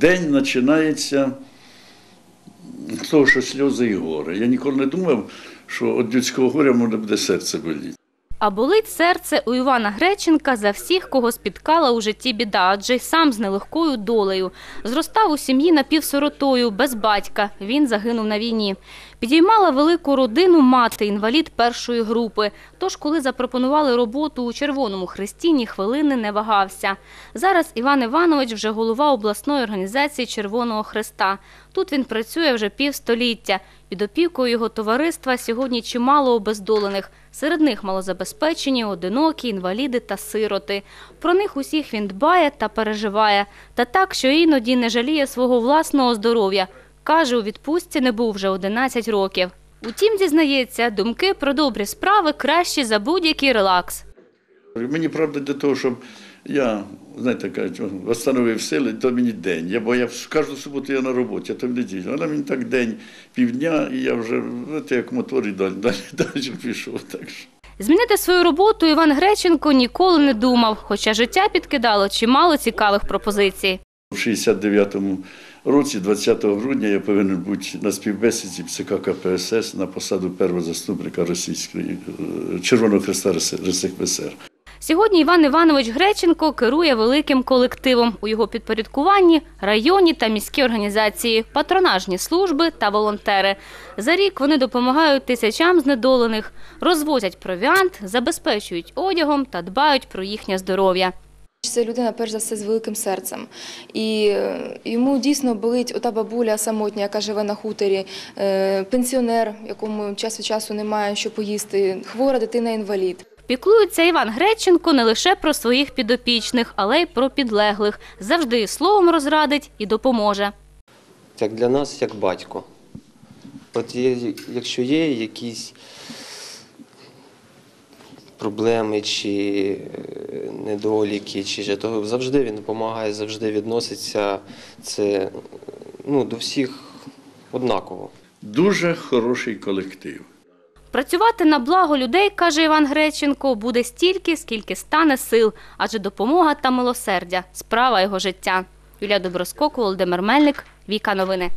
День починається з того, що сльози і горе. Я ніколи не думав, що від людського горя може буде серце боліти. А болить серце у Івана Греченка за всіх, кого спіткала у житті біда, адже й сам з нелегкою долею. Зростав у сім'ї напівсиротою, без батька. Він загинув на війні. Підіймала велику родину мати, інвалід першої групи. Тож, коли запропонували роботу у Червоному Хресті, ні хвилини не вагався. Зараз Іван Іванович вже голова обласної організації Червоного Хреста. Тут він працює вже півстоліття. Під опікою його товариства сьогодні чимало обездолених. Серед них малозабезпечені, одинокі, інваліди та сироти. Про них усіх він дбає та переживає. Та так, що іноді не жаліє свого власного здоров'я. Каже, у відпустці не був вже 11 років. Утім, дізнається, думки про добрі справи кращі за будь-який релакс. Мені правда для того, щоб я, знаєте, кажуть, встановив сили, то мені день. Я, бо я кожну суботу я на роботі, а то в неділю. Вона мені так день, півдня, і я вже, знаєте, як мотор і далі, далі, далі пішов. Так що. Змінити свою роботу Іван Греченко ніколи не думав, хоча життя підкидало чимало цікавих пропозицій. У 69-му році, 20 грудня, я повинен бути на співбесіді ЦК КПСС на посаду першого заступника Російської е, Червоного Хреста РСФСР. Сьогодні Іван Іванович Греченко керує великим колективом. У його підпорядкуванні районні та міські організації, патронажні служби та волонтери. За рік вони допомагають тисячам знедолених, розвозять провіант, забезпечують одягом та дбають про їхнє здоров'я. Це людина, перш за все, з великим серцем. І е, йому дійсно болить ота бабуля самотня, яка живе на хуторі, е, пенсіонер, якому час від часу немає що поїсти, хвора дитина-інвалід. Піклується Іван Греченко не лише про своїх підопічних, але й про підлеглих. Завжди словом розрадить і допоможе. як для нас, як батько. От є, якщо є якісь проблеми чи е, недоліки, чи то завжди він допомагає, завжди відноситься це ну, до всіх однаково. Дуже хороший колектив. Працювати на благо людей, каже Іван Греченко, буде стільки, скільки стане сил, адже допомога та милосердя справа його життя. Юлія Доброскок, Володимир Мельник, Віка Новини.